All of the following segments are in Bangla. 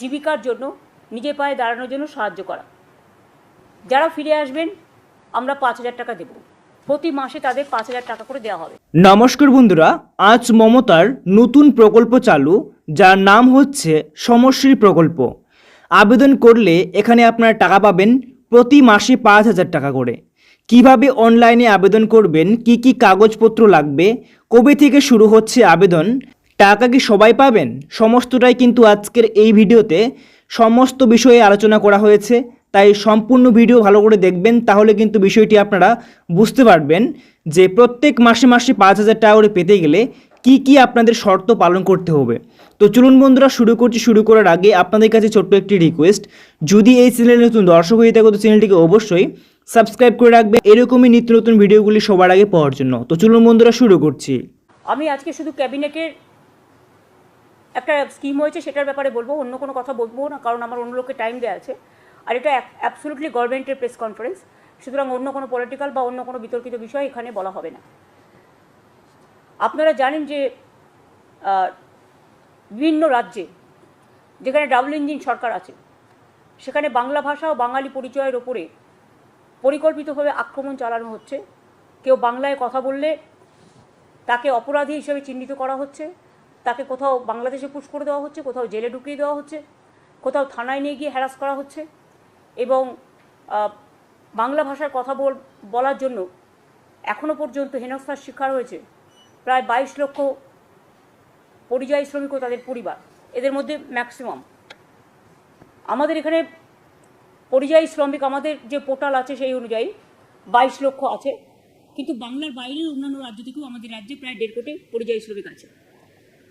জীবিকার জন্য, নিজের পায়ে দাঁড়ানোর জন্য সাহায্য করা। যারা ফিরে আসবেন, আমরা পাঁচ হাজার টাকা দেব। প্রতি মাসে তাদের পাঁচ হাজার টাকা করে দেওয়া হবে। নমস্কার বন্ধুরা, আজ মমতার নতুন প্রকল্প চালু, যার নাম হচ্ছে সমশ্রী প্রকল্প। আবেদন করলে এখানে আপনারা টাকা পাবেন প্রতি মাসে পাঁচ হাজার টাকা করে। কীভাবে অনলাইনে আবেদন করবেন, কি কি কাগজপত্র লাগবে, কবে থেকে শুরু হচ্ছে আবেদন টাকা কি সবাই পাবেন? সমস্তটাই কিন্তু আজকের এই ভিডিওতে সমস্ত বিষয়ে আলোচনা করা হয়েছে, তাই সম্পূর্ণ ভিডিও ভালো করে দেখবেন, তাহলে কিন্তু বিষয়টি আপনারা বুঝতে পারবেন যে প্রত্যেক মাসে মাসে পাঁচ হাজার টাকা করে পেতে গেলে কি কি আপনাদের শর্ত পালন করতে হবে। তো চলুন বন্ধুরা, শুরু করছি, শুরু করার আগে আপনাদের কাছে ছোট্ট একটি রিকোয়েস্ট যদি এই চ্যানেলে নতুন দর্শক হয়ে থাকো, তো চ্যানেলটিকে অবশ্যই সাবস্ক্রাইব করে রাখবে। এরকমই নিত্য নতুন ভিডিওগুলি সবার আগে পাওয়ার জন্য। তো চলুন বন্ধুরা, শুরু করছি। আমি আজকে শুধু ক্যাবিনেটের একটা স্কিম হয়েছে, সেটার ব্যাপারে বলব, অন্য কোনো কথা বলব না, কারণ আমার অন্য লোককে টাইম দেওয়া আছে। আর এটা অ্যাবসোলুটলি গভর্নমেন্টের প্রেস কনফারেন্স সুতরাং অন্য কোনো পলিটিক্যাল বা অন্য কোনো বিতর্কিত বিষয় এখানে বলা হবে না। আপনারা জানেন যে বিভিন্ন রাজ্যে যেখানে ডাবল ইঞ্জিন সরকার আছে, সেখানে বাংলা ভাষা ও বাঙালি পরিচয়ের ওপরে পরিকল্পিতভাবে আক্রমণ চালানো হচ্ছে। কেউ বাংলায় কথা বললে তাকে অপরাধী হিসেবে চিহ্নিত করা হচ্ছে। তাকে কোথাও বাংলাদেশে পুশ করে দেওয়া হচ্ছে, কোথাও জেলে ঢুকিয়ে দেওয়া হচ্ছে, কোথাও থানায় নিয়ে গিয়ে হ্যারাস করা হচ্ছে এবং বাংলা ভাষার কথা বল, বলার জন্য এখনও পর্যন্ত হেনস্থার শিকার হয়েছে প্রায় বাইশ লক্ষ পরিযায়ী শ্রমিক ও তাদের পরিবার। এদের মধ্যে ম্যাক্সিমাম আমাদের এখানে পরিযায়ী শ্রমিক আমাদের যে পোর্টাল আছে সেই অনুযায়ী বাইশ লক্ষ আছে। কিন্তু বাংলার বাইরের অন্যান্য রাজ্য থেকেও আমাদের রাজ্যে প্রায় দেড় কোটি পরিযায়ী শ্রমিক আছে।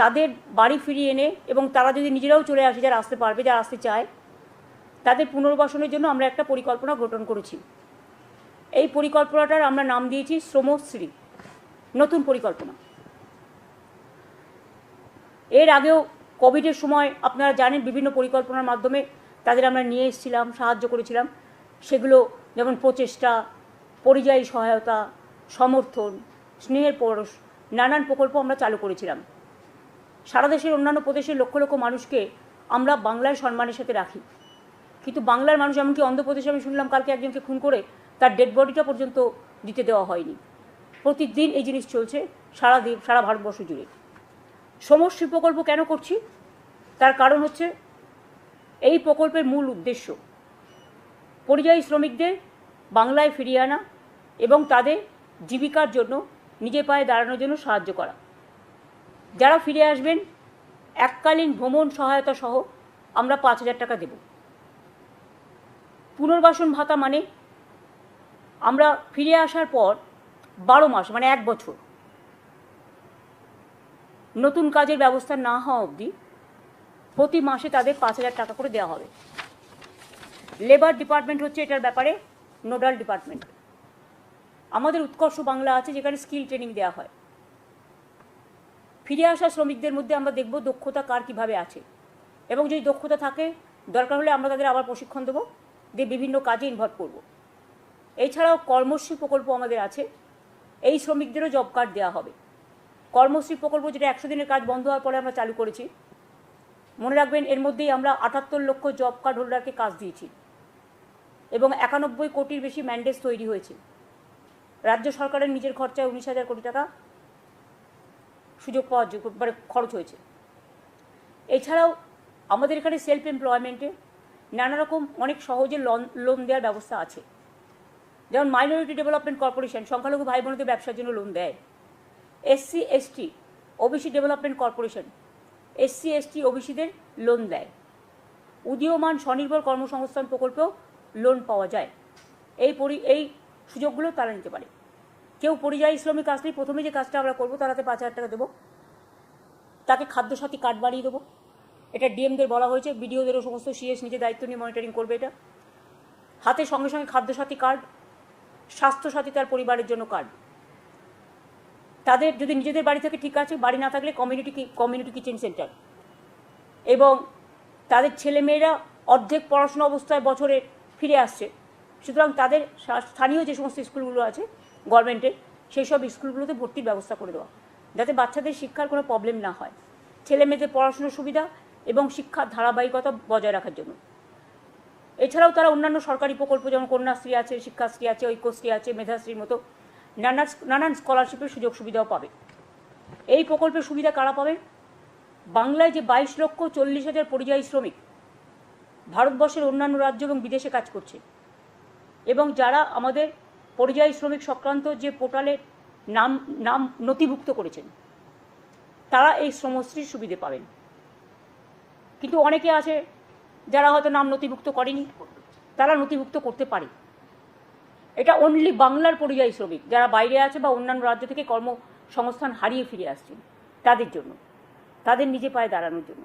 তাদের বাড়ি ফিরিয়ে এনে এবং তারা যদি নিজেরাও চলে আসে, যারা আসতে পারবে, যারা আসতে চায়, তাদের পুনর্বাসনের জন্য আমরা একটা পরিকল্পনা গঠন করেছি। এই পরিকল্পনাটার আমরা নাম দিয়েছি শ্রমশ্রী। নতুন পরিকল্পনা। এর আগেও কোভিডের সময় আপনারা জানেন বিভিন্ন পরিকল্পনার মাধ্যমে তাদের আমরা নিয়ে এসেছিলাম, সাহায্য করেছিলাম। সেগুলো যেমন প্রচেষ্টা, পরিযায়ী সহায়তা, সমর্থন, স্নেহের পরশ, নানান প্রকল্প আমরা চালু করেছিলাম। সারা দেশের অন্যান্য প্রদেশের লক্ষ লক্ষ মানুষকে আমরা বাংলায় সম্মানের সাথে রাখি। কিন্তু বাংলার মানুষ এমনকি অন্ধ্রপ্রদেশে আমি শুনলাম কালকে একজনকে খুন করে তার ডেড বডিটা পর্যন্ত দিতে দেওয়া হয়নি। প্রতিদিন এই জিনিস চলছে সারা দিন সারা ভারতবর্ষ জুড়ে। সমশ্রী প্রকল্প কেন করছি? তার কারণ হচ্ছে এই প্রকল্পের মূল উদ্দেশ্য পরিযায়ী শ্রমিকদের বাংলায় ফিরিয়ে আনা এবং তাদের জীবিকার জন্য নিজের পায়ে দাঁড়ানোর জন্য সাহায্য করা। যারা ফিরে আসবেন, এককালীন ভ্রমণ সহায়তা সহ আমরা পাঁচ হাজার টাকা দেব। পুনর্বাসন ভাতা মানে আমরা ফিরে আসার পর বারো মাস মানে এক বছর, নতুন কাজের ব্যবস্থা না হওয়া অবধি প্রতি মাসে তাদের পাঁচ হাজার টাকা করে দেওয়া হবে। লেবার ডিপার্টমেন্ট হচ্ছে এটার ব্যাপারে নোডাল ডিপার্টমেন্ট। আমাদের উৎকর্ষ বাংলা আছে যেখানে স্কিল ট্রেনিং দেওয়া হয়। ফিরে আসা শ্রমিকদের মধ্যে আমরা দেখব দক্ষতা কার কীভাবে আছে। এবং যদি দক্ষতা থাকে, দরকার হলে আমরা তাদের আবার প্রশিক্ষণ দেবো, দিয়ে বিভিন্ন কাজে ইনভলভ করব। এছাড়াও কর্মশ্রী প্রকল্প আমাদের আছে, এই শ্রমিকদেরও জব কার্ড দেওয়া হবে। কর্মশ্রী প্রকল্প যেটা একশো দিনের কাজ বন্ধ হওয়ার পরে আমরা চালু করেছি, মনে রাখবেন এর মধ্যেই আমরা আটাত্তর লক্ষ জব কার্ড হোল্ডারকে কাজ দিয়েছি। এবং একানব্বই কোটির বেশি ম্যান্ডেজ তৈরি হয়েছে। রাজ্য সরকারের নিজের খরচায় উনিশ হাজার কোটি টাকা সুযোগ পাওয়ার যোগ্য মানে খরচ হয়েছে। এছাড়াও আমাদের এখানে সেলফ এমপ্লয়মেন্টে নানা রকম অনেক সহজে লোন লোন দেওয়ার ব্যবস্থা আছে। যেমন মাইনরিটি ডেভেলপমেন্ট কর্পোরেশন সংখ্যালঘু ভাই বোনদের ব্যবসার জন্য লোন দেয়। SC ST OBC development corporation SC ST ওবিসিদের loan দেয়। উদীয়মান স্বনির্ভর কর্মসংস্থান প্রকল্পেও লোন পাওয়া যায়। এই পরি, এই সুযোগগুলো তারা নিতে পারে। কেউ পরিযায়ী শ্রমিক আসলেই প্রথমে যে কাজটা আমরা করব তারাতে পাঁচ হাজার টাকা দেবো। তাকে খাদ্যসাথী কার্ড বাড়িয়ে দেবো। এটা ডিএমদের বলা হয়েছে বিডিওদেরও সমস্ত সিএস নিজে দায়িত্ব নিয়ে মনিটরিং করবে এটা। হাতে সঙ্গে সঙ্গে খাদ্যসাথী কার্ড স্বাস্থ্যসাথী তার পরিবারের জন্য কার্ড তাদের যদি নিজেদের বাড়ি থেকে ঠিক আছে, বাড়ি না থাকলে কমিউনিটি কমিউনিটি কিচেন সেন্টার এবং তাদের ছেলেমেয়েরা অর্ধেক পড়াশোনা অবস্থায় বছরে ফিরে আসছে। সুতরাং তাদের স্থানীয় যে সমস্ত স্কুলগুলো আছে গভর্নমেন্টের সেই সব স্কুলগুলোতে ভর্তির ব্যবস্থা করে দেওয়া। যাতে বাচ্চাদের শিক্ষার কোনো প্রবলেম না হয়। ছেলে মেয়েদের পড়াশোনার সুবিধা এবং শিক্ষার ধারাবাহিকতা বজায় রাখার জন্য। এছাড়াও তারা অন্যান্য সরকারি প্রকল্প যেমন কন্যাশ্রী আছে, শিক্ষাশ্রী আছে, ঐক্যশ্রী আছে, মেধাশ্রীর মতো নানা নানান স্কলারশিপের সুযোগ সুবিধাও পাবে। এই প্রকল্পের সুবিধা কারা পাবে বাংলায় যে বাইশ লক্ষ চল্লিশ হাজার পরিযায়ী শ্রমিক ভারতবর্ষের অন্যান্য রাজ্য এবং বিদেশে কাজ করছে। এবং যারা আমাদের পরিযায়ী শ্রমিক সংক্রান্ত যে পোর্টালে নাম নাম নথিভুক্ত করেছেন, তারা এই শ্রমশ্রীর সুবিধে পাবেন। কিন্তু অনেকে আছে যারা হয়তো নাম নথিভুক্ত করেনি, তারা নথিভুক্ত করতে পারে। এটা অনলি বাংলার পরিযায়ী শ্রমিক, যারা বাইরে আছে বা অন্যান্য রাজ্য থেকে কর্মসংস্থান হারিয়ে ফিরে আসছেন, তাদের জন্য, তাদের নিজে পায়ে দাঁড়ানোর জন্য।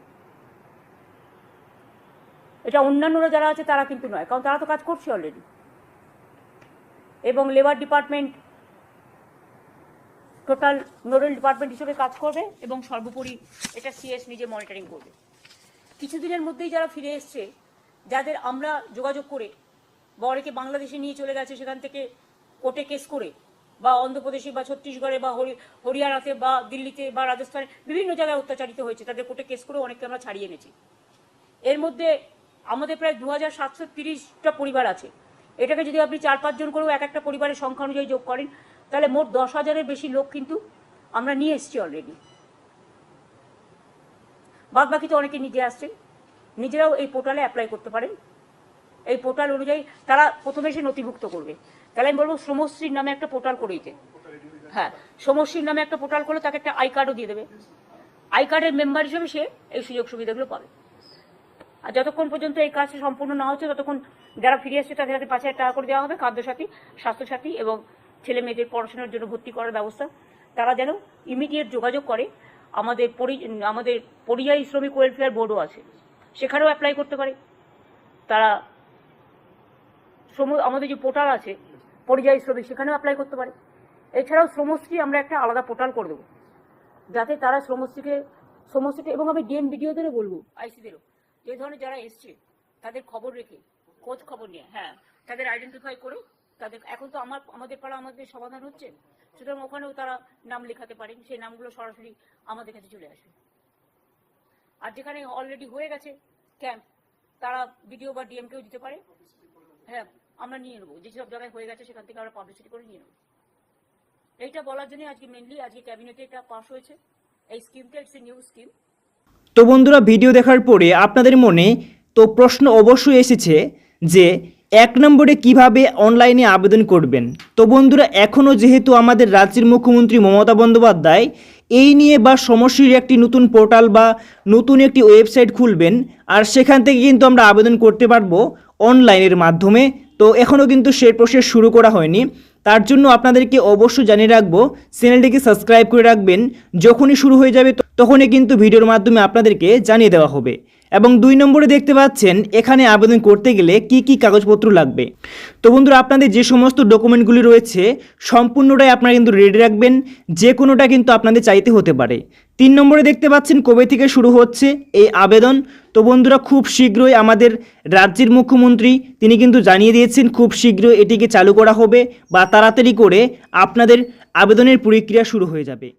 এটা অন্যান্যরা যারা আছে, তারা কিন্তু নয়, কারণ তারা তো কাজ করছে অলরেডি এবং labour department total nodal department হিসেবে কাজ করবে এবং সর্বোপরি এটা সিএস নিজে মনিটরিং করবে। কিছুদিনের মধ্যেই যারা ফিরে এসছে, যাদের আমরা যোগাযোগ করে বা অনেকে বাংলাদেশে নিয়ে চলে গেছে, সেখান থেকে কোর্টে কেস করে বা অন্ধ্রপ্রদেশে বা ছত্তিশগড়ে বা হরি, হরিয়ানাতে বা দিল্লিতে বা রাজস্থানে বিভিন্ন জায়গায় অত্যাচারিত হয়েছে, তাদের কোর্টে কেস করে অনেককে আমরা ছাড়িয়ে এনেছি। এর মধ্যে আমাদের প্রায় দু হাজার সাতশো তিরিশটা পরিবার আছে। এটাকে যদি আপনি চার পাঁচজন করেও এক একটা পরিবারের সংখ্যা অনুযায়ী যোগ করেন, তাহলে মোট দশ হাজারের বেশি লোক কিন্তু আমরা নিয়ে এসেছি অলরেডি বাদ বাকি তো অনেকে নিজে আসছেন, নিজেরাও এই পোর্টালে অ্যাপ্লাই করতে পারেন। এই পোর্টাল অনুযায়ী তারা প্রথমে এসে নথিভুক্ত করবে। তাহলে আমি বলব শ্রমশ্রীর নামে একটা পোর্টাল করে দিতে। হ্যাঁ শ্রমশ্রীর নামে একটা পোর্টাল করলে তাকে একটা আই কার্ডও দিয়ে দেবে। আই কার্ডের মেম্বার হিসেবে সে এই সুযোগ সুবিধাগুলো পাবে। আর যতক্ষণ পর্যন্ত এই কাজটা সম্পূর্ণ না হচ্ছে, ততক্ষণ যারা ফিরে আসছে তাদের হাতে পাঁচ হাজার টাকা করে দেওয়া হবে, খাদ্যসাথী, স্বাস্থ্যসাথী এবং ছেলে মেয়েদের পড়াশোনার জন্য ভর্তি করার ব্যবস্থা। তারা যেন ইমিডিয়েট যোগাযোগ করে। আমাদের পরি, আমাদের পরিযায়ী শ্রমিক ওয়েলফেয়ার বোর্ডও আছে। সেখানেও অ্যাপ্লাই করতে পারে। তারা শ্রম, আমাদের যে পোর্টাল আছে, পরিযায়ী শ্রমিক, সেখানেও অ্যাপ্লাই করতে পারে। এছাড়াও শ্রমশ্রী আমরা একটা আলাদা পোর্টাল করে দেবো। যাতে তারা শ্রমশ্রীকে শ্রমশ্রীকে, এবং আমি ডিএম ভিডিওদেরও বলব আইসিদেরও যে ধরনের যারা এসছে, তাদের খবর রেখে, খোঁজ খবর নিয়ে হ্যাঁ তাদের আইডেন্টিফাই করে তাদের, এখন তো আমার, আমাদের পাড়া আমাদের সমাধান হচ্ছে। সুতরাং ওখানেও তারা নাম লেখাতে পারেন, সেই নামগুলো সরাসরি আমাদের কাছে চলে আসে। আর যেখানে অলরেডি হয়ে গেছে ক্যাম্প তারা ভিডিও বা ডিএমকেও দিতে পারে। হ্যাঁ আমরা নিয়ে নেব যেসব জায়গায় হয়ে গেছে সেখান থেকে আমরা পাবলিসিটি করে নিয়ে নেব। এইটা বলার জন্য আজকে মেনলি আজকে ক্যাবিনেটে এটা পাস হয়েছে। এই স্কিমটা ইটস এ নিউ স্কিম তো বন্ধুরা, ভিডিও দেখার পরে আপনাদের মনে তো প্রশ্ন অবশ্যই এসেছে যে এক নম্বরে কীভাবে অনলাইনে আবেদন করবেন? তো বন্ধুরা এখনও যেহেতু আমাদের রাজ্যের মুখ্যমন্ত্রী মমতা বন্দ্যোপাধ্যায় এই নিয়ে বা সমস্যার একটি নতুন পোর্টাল বা নতুন একটি ওয়েবসাইট খুলবেন, আর সেখান থেকে কিন্তু আমরা আবেদন করতে পারব অনলাইনের মাধ্যমে। তো এখনও কিন্তু সেই প্রসেস শুরু করা হয়নি। তার জন্য আপনাদেরকে অবশ্যই জানিয়ে রাখব, চ্যানেলটিকে সাবস্ক্রাইব করে রাখবেন। যখনই শুরু হয়ে যাবে তখনই কিন্তু ভিডিওর মাধ্যমে আপনাদেরকে জানিয়ে দেওয়া হবে। এবং দুই নম্বরে দেখতে পাচ্ছেন, এখানে আবেদন করতে গেলে কি কি কাগজপত্র লাগবে। তো বন্ধুরা, আপনাদের যে সমস্ত ডকুমেন্টগুলি রয়েছে, সম্পূর্ণটাই আপনারা কিন্তু রেডি রাখবেন, যে কোনোটা কিন্তু আপনাদের চাইতে হতে পারে। তিন নম্বরে দেখতে পাচ্ছেন, কবে থেকে শুরু হচ্ছে এই আবেদন। তো বন্ধুরা, খুব শীঘ্রই আমাদের রাজ্যের মুখ্যমন্ত্রী, তিনি কিন্তু জানিয়ে দিয়েছেন, খুব শীঘ্রই এটিকে চালু করা হবে বা তাড়াতাড়ি করে আপনাদের আবেদনের প্রক্রিয়া শুরু হয়ে যাবে।